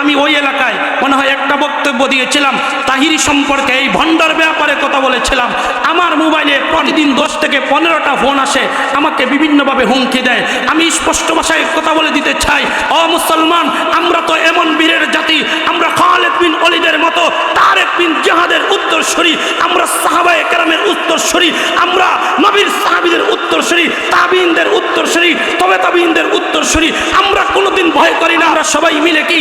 আমি ওই এলাকায় মনে হয় একটা বক্তব্য দিয়েছিলাম। তাহিরি সম্পর্কে এই ভণ্ডার ব্যাপারে কথা বলেছিলাম। আমার মোবাইলে প্রতিদিন দশ থেকে পনেরোটা ফোন আসে। আমাকে বিভিন্নভাবে হুমকি দেয়। আমি স্পষ্ট ভাষায় কথা বলে দিতে চাই। অ মুসলমান, আমরা তো এমন বীরের জাতি। আমরা খালেদ বিন অলিদের মতো, তারেক বিন জাহাদের উত্তরসূরি। আমরা সাহাবায়ে কেরামের উত্তরসূরি। আমরা নবীর সাহাবীদের উত্তরসূরি তাবিনদের উত্তরসূরি, তবে তাবিনদের উত্তরসূরি। আমরা কোনোদিন ভয় করি না। আমরা সবাই মিলে কি?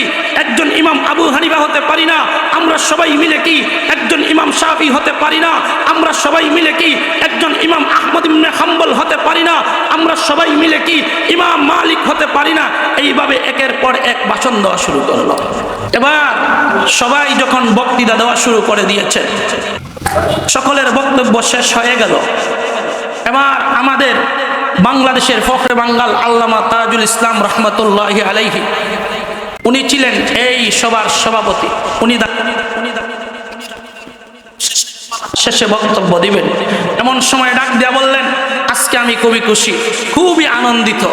একজন ইমাম আবু হানিফা হতে পারি না, আমরা সবাই মিলে কি একজন ইমাম শাফি হতে পারি না, আমরা সবাই মিলে কি একজন ইমাম আহমদ ইবনে হাম্বল হতে পারি না, আমরা সবাই মিলে কি ইমাম মালিক হতে পারি না। এইভাবে একের পর এক বাসন দেওয়া শুরু করল। এবার সবাই যখন বক্তৃতা দেওয়া শুরু করে দিয়েছে, সকলের বক্তব্য শেষ হয়ে গেল। এবার আমাদের বাংলাদেশের ফখরে বাঙ্গাল আল্লামা তাজুল ইসলাম রহমতুল্লাহ আলাইহি উনি ছিলেন এই সবার সভাপতি। উনি শেষে বক্তব্য দিবেন। এমন সময় ডাক দিয়া বললেন, আজকে আমি খুবই খুশি, খুবই আনন্দিত।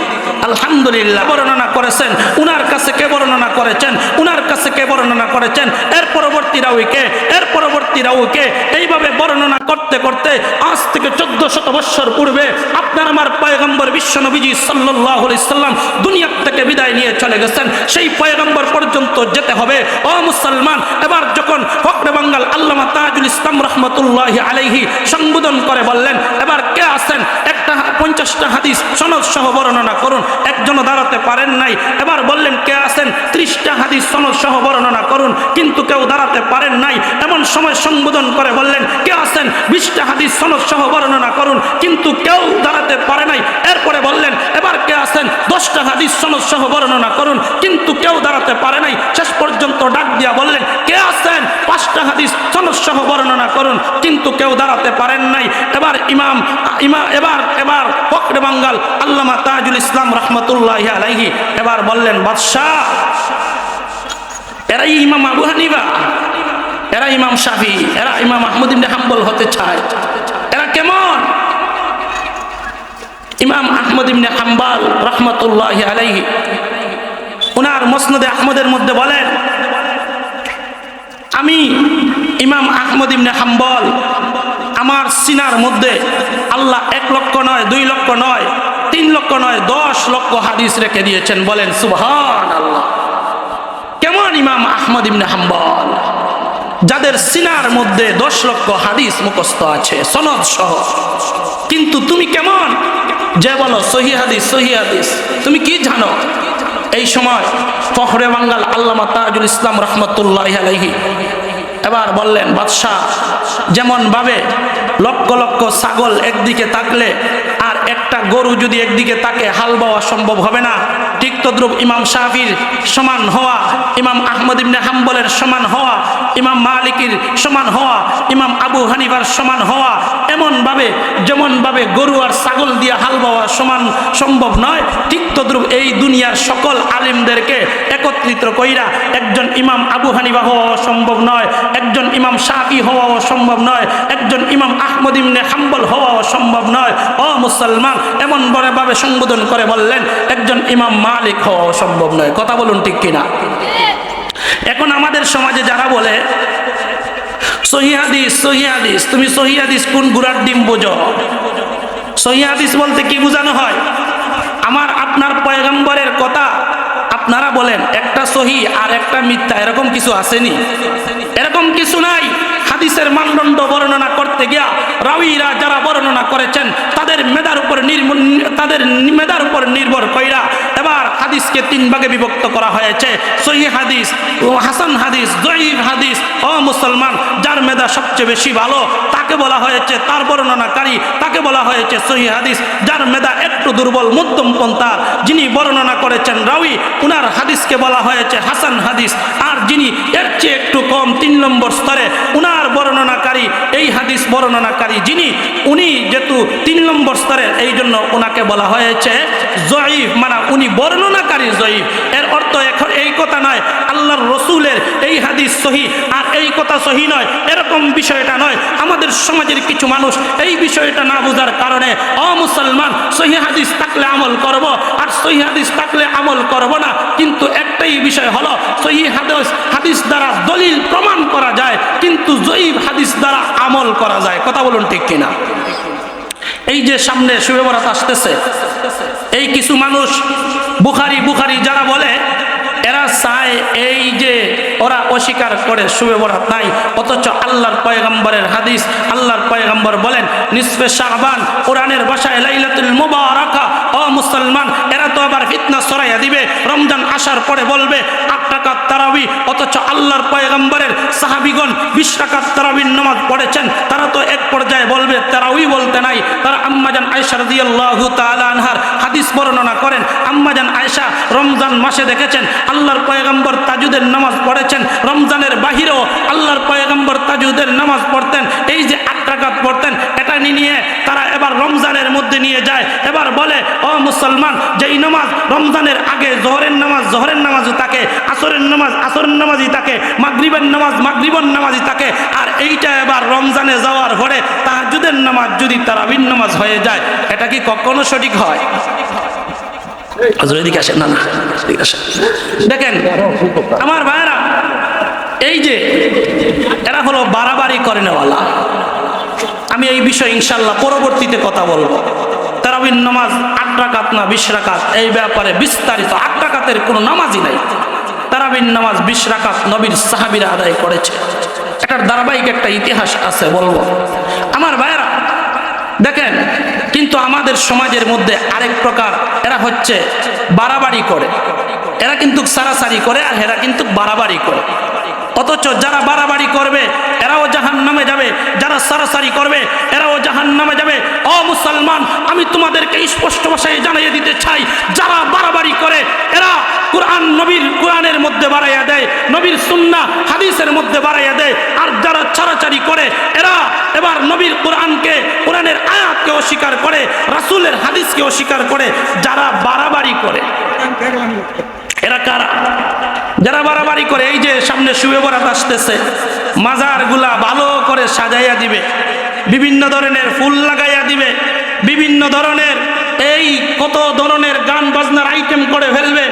আলহামদুলিল্লাহ বর্ণনা করেছেন? উনার কাছে কে বর্ণনা করেছেন? উনার কাছে কে বর্ণনা করেছেন? এর পরবর্তী রাউকে এর পরবর্তী রাউকে এইভাবে বর্ণনা করতে করতে আজ থেকে চোদ্দ শত বৎসর পূর্বে আপনার আমার পয়গম্বর বিশ্বনবীজি সাল্লাহ সাল্লাম দুনিয়ার থেকে বিদায় নিয়ে চলে গেছেন। সেই পয়গম্বর পর্যন্ত যেতে হবে। ও মুসলমান, এবার যখন ফখরে বাঙ্গাল আল্লামা তাজুল ইসলাম রহমতুল্লাহ আলাইহি সম্বোধন করে বললেন, এবার কে আসেন একটা পঞ্চাশটা হাদিস সনদ সহ বর্ণনা করুন। একজনও দাঁড়াতে পারেন নাই। এবার বললেন, কে আসেন ত্রিশটা হাদিস সনদ সহ বর্ণনা করুন। কিন্তু কেউ দাঁড়াতে পারেন নাই। এমন সময় সম্বোধন করে বললেন, কে আসেন বিশটা হাদিস সনদ সহ বর্ণনা করুন। কিন্তু কেউ দাঁড়াতে পারে নাই এরপরে বললেন এবার কে আছেন দশটা হাদিস সনদ সহ বর্ণনা করুন। কিন্তু কেউ দাঁড়াতে পারে নাই। শেষ পর্যন্ত ডাক দিয়া বললেন, কে আছেন? পাঁচটা হাদিস সনদ সহ বর্ণনা করুন। কিন্তু কেউ দাঁড়াতে পারেন নাই। এবার ইমাম, ইমা, এবার এবার ফকরে বাঙ্গাল আল্লামা তাজুল ইসলাম রহমতুল্লাহ আলাইহি এবার বললেন, বাদশাহ, এরাই ইমাম আবু হানিফা, এরা ইমাম শাফি, এরা ইমাম আহমদ ইবনে হাম্বল হতে চায়। এরা কেমন? ইমাম আহমদ ইবনে হাম্বাল রহমতুল্লাহ আলাইহি, উনার মসনদে আহমদের মধ্যে বলেন, আমি ইমাম আহমদ ইবনে হাম্বল, আমার সিনার মধ্যে আল্লাহ এক লক্ষ নয়, দুই লক্ষ নয়, তিন লক্ষ নয়, দশ লক্ষ হাদিস রেখে দিয়েছেন। বলেন সুবহান আল্লাহ কেমন ইমাম আহমদ ইবনে হাম্বল? যাদের সিনার মধ্যে দশ লক্ষ হাদিস মুখস্থ আছে, সনদ সহ। কিন্তু তুমি কেমন যে বলো, সহি হাদিস সহি হাদিস। তুমি কি জানো? এই সময় ফখরে বাঙ্গাল আল্লামা তাজুল ইসলাম রহমতুল্লাহ আলাইহি এবার বললেন, বাদশাহ যেমন ভাবে লক্ষ লক্ষ ছাগল একদিকে তাকলে আর একটা গরু যদি একদিকে তাকে হাল বাওয়া সম্ভব হবে না, ঠিক তদ্রুপ ইমাম শাহির সমান হওয়া, ইমাম আহমদ ইবনে হাম্বলের সমান হওয়া, ইমাম মালিকের সমান হওয়া, ইমাম আবু হানিফার সমান হওয়া, এমনভাবে, যেমনভাবে গরু আর ছাগল দিয়ে হাল বাওয়া সমান সম্ভব নয়। ঠিক তদ্রুপ এই দুনিয়ার সকল আলিমদেরকে একত্রিত কইরা একজন ইমাম আবু হানিফা হওয়া সম্ভব নয়, একজন ইমাম শাহি হওয়াও সম্ভব নয়, একজন ইমাম আহমদ ইবনে হাম্বল হওয়াও সম্ভব নয়। অ মুসলমান, এমন বড়ভাবে সম্বোধন করে বললেন, একজন ইমাম মালিক হওয়াও সম্ভব নয়। কথা বলুন ঠিক কিনা? এখন আমাদের সমাজে যারা বলে সহিহাদিস সহিহাদিস তুমি সহিহাদিস কোন গুড়ার ডিম বোঝো? সহিহাদিস বলতে কি বোঝানো হয়? আমার, আপনার পয়গম্বরের কথা আপনারা বলেন, একটা সহি আর একটা মিথ্যা, এরকম কিছু আসেনি। এরকম কিছু নাই। হাদিসের মানদণ্ড বর্ণনা করতে গিয়া রাউিরা যারা বর্ণনা করেছেন, তাদের মেধার উপর তাদের মেধার উপর নির্ভর কইরা হাদিসকে তিন ভাগে বিভক্ত করা হয়েছে। সহি হাদিস ও হাসান হাদিস জয়ীব হাদিস ও মুসলমান যার মেধা সবচেয়ে বেশি ভালো, তাকে বলা হয়েছে তার বর্ণনাকারী, তাকে বলা হয়েছে সহি হাদিস, যার মেধা একটু দুর্বল, মধ্যম পন্থার যিনি বর্ণনা করেছেন রাউি উনার হাদিসকে বলা হয়েছে হাসান হাদিস, আর যিনি কম তিন নম্বর স্তরে উনার বর্ণনাকারী, এই হাদিস বর্ণনাকারী যিনি, উনি যেহেতু তিন নম্বর স্তরের এই জন্য ওনাকে বলা হয়েছে জয়ীফ। মানে উনি বর্ণনাকারী জয়ীফ। অর্থ এখন এই কথা নয়, আল্লাহর রসুলের এই হাদিস সহি। আর এই কথা সহি নয়, এরকম বিষয়টা নয়। আমাদের সমাজের কিছু মানুষ এই বিষয়টা না বোঝার কারণে অমুসলমান সহি হাদিস থাকলে আমল করব, আর সহি হাদিস থাকলে আমল করব না। কিন্তু একটাই বিষয় হলো, সহি হাদিস হাদিস দ্বারা দলিল প্রমাণ করা যায়, কিন্তু জয়ীব হাদিস দ্বারা আমল করা যায়। কথা বলুন ঠিক কিনা? এই যে সামনে শুভে বরাত আসতেছে, এই কিছু মানুষ বুখারি বুখারি যারা বলে, এরা চায় এই যে ওরা অস্বীকার করে শুভে বরাত নাই, অথচ আল্লাহর পয়গম্বরের হাদিস, আল্লাহর পয়গম্বর বলেন, নিসফে শাহবান কোরআনের বাসায় লাইলাতুল মুবারাকা, ও মুসলমান, এরা তো আবার ফিতনা সরাইয়া দিবে। রমজান আসার পরে বলবে, আট টাকার তারাবি, অথচ আল্লাহর পয়গম্বরের সাহাবিগণ বিশ টাকার তারাবির নামাজ পড়েছেন। তারা তো এক পর্যায়ে বলবে তারাউই বলতে নাই। তারা আম্মাজান আয়সা রাদিয়াল্লাহু আনহার হাদিস বর্ণনা করেন। আম্মাজান আয়সা রমজান মাসে দেখেছেন, আল্লাহর পয়গম্বর তাজুদের নামাজ পড়েছেন। রমজানের বাহিরেও আল্লাহর পয়গম্বর তাজুদের নামাজ পড়তেন। এই যে আট টাকাত পড়তেন, এটা নিয়ে তারা এবার রমজানের মধ্যে নিয়ে যায়। এবার বলে, ও মুসলমান, যেই নামাজ রমজানের আগে, জোহরের নামাজ, জোহরের নামাজও থাকে আসরের নামাজ, আসরের নামাজই থাকে মাগরিবের নামাজ, মাগরিবের নামাজই থাকে আর এইটা এবার রমজানে যাওয়ার পরে তাহাজুদের নামাজ যদি তারাবিন নামাজ হয়ে যায়, এটা কি কখনো সঠিক হয়? দেখেন, আমার ভাইরা এই যে, এরা হলো বাড়াবাড়ি করে নেওয়ালা আমি এই বিষয়ে ইনশাল্লাহ পরবর্তীতে কথা বলব। তারাবিন নামাজ রাকাত না বিশ রাকাত এই ব্যাপারে বিস্তারিত আট রাকাতের কোনো নামাজই নাই। তারাবিন নামাজ বিশ রাকাত নবীর সাহাবিরা আদায় করেছে। এটার ধারাবাহিক একটা ইতিহাস আছে, বলব। আমার ভাইরা দেখেন, কিন্তু আমাদের সমাজের মধ্যে আরেক প্রকার, এরা হচ্ছে বাড়াবাড়ি করে। এরা কিন্তু সারাসারি করে আর এরা কিন্তু বাড়াবাড়ি করে। অথচ যারা বাড়াবাড়ি করবে, এরাও জাহান নামে যাবে। যারা সারাসারি করবে, এরাও জাহান নামে যাবে। অ মুসলমান, আমি তোমাদেরকে স্পষ্ট ভাষায় জানিয়ে দিতে চাই, যারা বাড়াবাড়ি করে, এরা কোরআন নবীর, কোরআনের মধ্যে বাড়াইয়া দেয়, নবীর সুন্না হাদিসের মধ্যে বাড়াইয়া দেয়। আর যারা ছাড়াছাড়ি করে, এরা এবার নবীর কোরআনকে, কোরআনের আয়াতকে অস্বীকার করে, রাসুলের হাদিসকে অস্বীকার করে, যারা বাড়াবাড়ি করে। এরা কারা? যারা বাড়াবাড়ি করে, এই যে সামনে শুয়ে বরাত আসতেছে মাজারগুলা ভালো করে সাজাইয়া দিবে, বিভিন্ন ধরনের ফুল লাগাইয়া দিবে, বিভিন্ন ধরনের এই কত ধরনের গান বাজনার আইটেম করে ফেলবে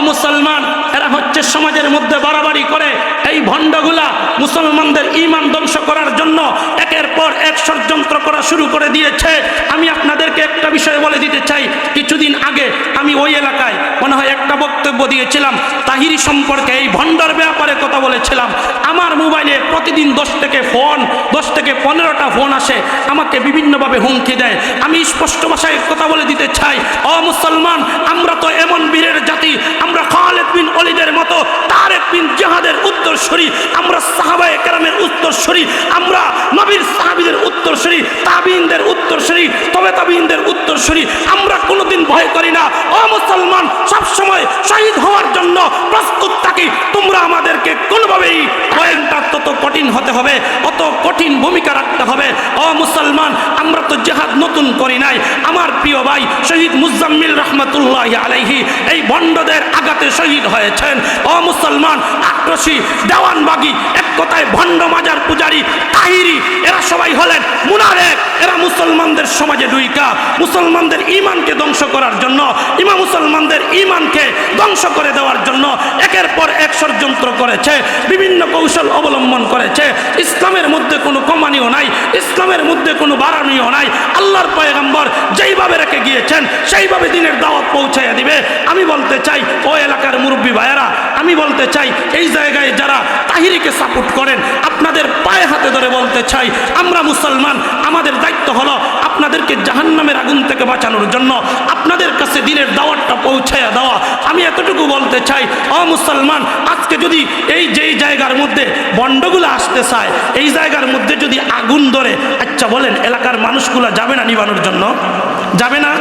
মুসলমান, এরা হচ্ছে সমাজের মধ্যে বাড়াবাড়ি করে। এই ভণ্ডগুলা মুসলমানদের ইমান ধ্বংস করার জন্য একের পর এক ষড়যন্ত্র করা শুরু করে দিয়েছে। আমি আপনাদেরকে একটা বিষয় বলে দিতে চাই। কিছুদিন আগে আমি ওই এলাকায় মনে হয় একটা বক্তব্য দিয়েছিলাম। তাহিরি সম্পর্কে এই ভণ্ডার ব্যাপারে কথা বলেছিলাম। আমার মোবাইলে প্রতিদিন দশ থেকে ফোন, দশ থেকে পনেরোটা ফোন আসে। আমাকে বিভিন্নভাবে হুমকি দেয়। আমি স্পষ্ট ভাষায় কথা বলে দিতে চাই। অ মুসলমান, আমরা তো এমন বীরের জাতি আমরা খালেদ বিন অলিদের মতো তারেক বিন জাহাদের উত্তরসূরি, আমরা সাহাবায় কেরামের উত্তরসূরি, আমরা নবীর সাহাবীদের উত্তরসূরি তাবিনদের উত্তরসূরি, তবে তাবিনদের উত্তরসূরি, আমরা কোনোদিন ভয় করি না। ও মুসলমান, সবসময় শহীদ হওয়ার জন্য প্রস্তুত থাকি, তোমরা আমাদেরকে কোনোভাবেই তত কঠিন হতে হবে, অত কঠিন ভূমিকা রাখতে হবে। ও মুসলমান, আমরা তো জেহাদ নতুন করি নাই। আমার প্রিয় ভাই শহীদ মুজাম্মিল রহমতুল্লাহ আলাইহি, এই বন্ডদের আঘাতে শহীদ হয়েছেন। ও মুসলমান, আক্রোশী, দেওয়ানবাগি, এক কথায় ভণ্ড মাজার পূজারি, তাহিরি, এরা সবাই হলেন মুনারেক এরা মুসলমানদের সমাজে ডুইকা, মুসলমানদের ইমানকে ধ্বংস করার জন্য মুসলমানদের ইমানকে ধ্বংস করে দেওয়ার জন্য একের পর এক ষড়যন্ত্র করেছে, বিভিন্ন কৌশল অবলম্বন করেছে। ইসলামের মধ্যে কোনো কমানিও নাই, ইসলামের মধ্যে কোনো বাড়ানিও নাই। আল্লাহর পয়গম্বর যেইভাবে রেখে গিয়েছেন, সেইভাবে দিনের দাওয়াত পৌঁছাইয়া দিবে। আমি বলতে চাই, ও এলাকার মুরব্বী ভাইয়েরা, আমি বলতে চাই, এই জায়গায় যারা তাহিরিকে সাপোর্ট করেন, আপনাদের পায়ে হাতে ধরে বলতে চাই, আমরা মুসলমান, আমাদের দায়িত্ব হলো আপনাদেরকে জাহান্নামের আগুন থেকে বাঁচানোর জন্য আপনাদের কাছে দিনের দাওয়াতটা পৌঁছাইয়া দেওয়া। আমি এতটুকু বলতে চাই, অ মুসলমান, আজকে যদি এই যেই জায়গার মধ্যে বন্ডগুলো আসতে চায়, এই জায়গার মধ্যে যদি আগুন ধরে আচ্ছা বলেন, এলাকার মানুষগুলো যাবে না নিবানোর জন্য? যাবে না।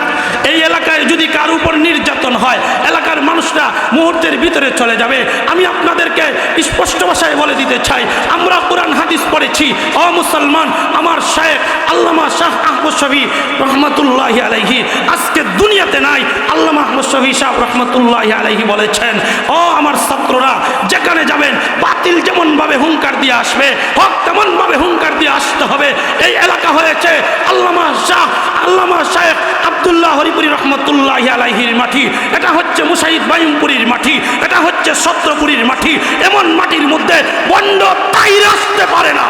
এই এলাকায় যদি কার উপর নির্যাতন হয়, এলাকার মানুষরা মুহূর্তের ভিতরে চলে যাবে। আমি আপনাদেরকে স্পষ্ট ভাষায় বলে দিতে চাই, আমরা কোরআন হাদিস পড়েছি অ মুসলমান, আমার শায়েখ আল্লামা শাহ আহমদ শফি রহমতুল্লাহ আলাইহি, আজকে দুনিয়াতে নাই, আল্লামা আহমদ শফি শাহ রহমতুল্লাহ আলাইহি বলেছেন, ও আমার ছাত্ররা, যেখানে যাবেন, বাতিল যেমনভাবে হুঙ্কার দিয়ে আসবে, হক তেমনভাবে হুঙ্কার দিয়ে আসতে হবে। এই এলাকা হয়েছে আল্লামা শাহ, আল্লামা শাহেখ আবদুল্লাহ হরিপুরি রহমতুল্লাহ আলাইহির মাটি, এটা হচ্ছে মুসাইদ বাইমপুরীর মাটি, এটা হচ্ছে সত্রপুরীর মাটি, এমন মাটির মধ্যে বন্ড তাই আসতে পারে না।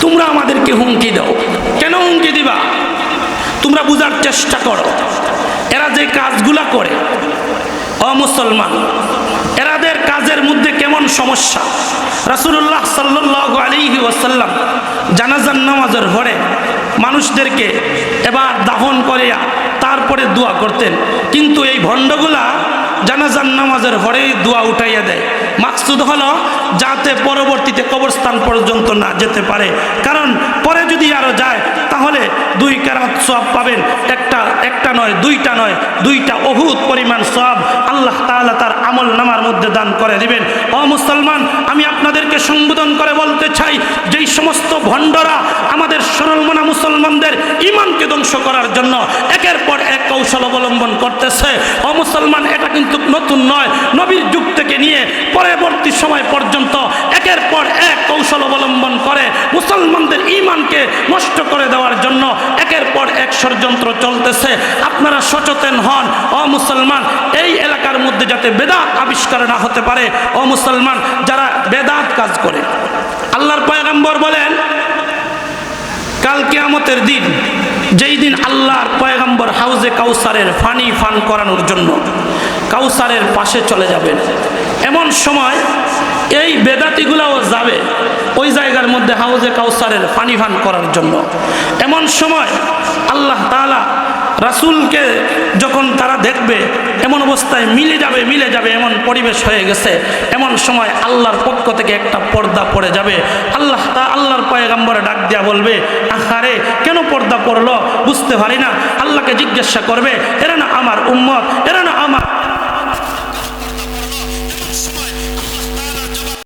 তোমরা আমাদেরকে হুমকি দাও। কেন হুমকি দিবা? তোমরা বুঝার চেষ্টা করো। এরা যে কাজগুলা করে অমুসলমান এরাদের কাজের মধ্যে কেমন সমস্যা? রাসুল্লাহ সাল্লাহ আলিহি ওসাল্লাম জানাজান নামাজের ঘরে মানুষদেরকে এবার দাফন করিয়া তারপরে দোয়া করতেন। কিন্তু এই ভণ্ডগুলা জানাজান নামাজের হরেই দোয়া উঠাইয়া দেয়। মাকসুদ হলো যাতে পরবর্তীতে কবরস্থান পর্যন্ত না যেতে পারে। কারণ পরে যদি আরও যায় তাহলে দুই কারাত সব পাবেন। একটা একটা নয়, দুইটা নয়, দুইটা অভূত পরিমাণ সব আল্লাহ তাআলা তার আমল নামার মধ্যে দান করে দিবেন। ও মুসলমান, আমি আপনাদেরকে সম্বোধন করে বলতে চাই, যেই সমস্ত ভণ্ডরা আমাদের সরলমনা মুসলমানদের ইমানকে ধ্বংস করার জন্য একের পর এক কৌশল অবলম্বন করতেছে অ মুসলমান, এটা কিন্তু নতুন নয়। নবীর যুগ থেকে নিয়ে পরবর্তী সময় পর্যন্ত একের পর এক কৌশল অবলম্বন করে মুসলমানদের ইমানকে নষ্ট করে দেওয়ার জন্য একের পর এক ষড়যন্ত্র চলতেছে। আপনারা সচেতন হন, ও মুসলমান, এই এলাকার মধ্যে যাতে বেদাত আবিষ্কার না হতে পারে, ও মুসলমান, যারা বেদাত কাজ করে। আল্লাহর পয়গম্বর বলেন, কাল কেয়ামতের দিন, যেই দিন আল্লাহর পয়গম্বর হাউজে কাউসারের ফানি ফান করানোর জন্য কাউসারের পাশে চলে যাবেন। এমন সময় এই বেদাতিগুলাও যাবে ওই জায়গার মধ্যে হাউজে কাউসারের ফানি ফান করার জন্য। এমন সময় আল্লাহ তাআলা রাসূলকে যখন তারা দেখবে, এমন অবস্থায় মিলে যাবে মিলে যাবে, এমন পরিবেশ হয়ে গেছে, এমন সময় আল্লাহর পক্ষ থেকে একটা পর্দা পড়ে যাবে। আল্লাহ তা, আল্লাহর পয়গাম্বরে ডাক দিয়া বলবে, আহারে, কেন পর্দা পড়ল? বুঝতে পারি না। আল্লাহকে জিজ্ঞাসা করবে, এরা না আমার উম্মত, এরা না আমার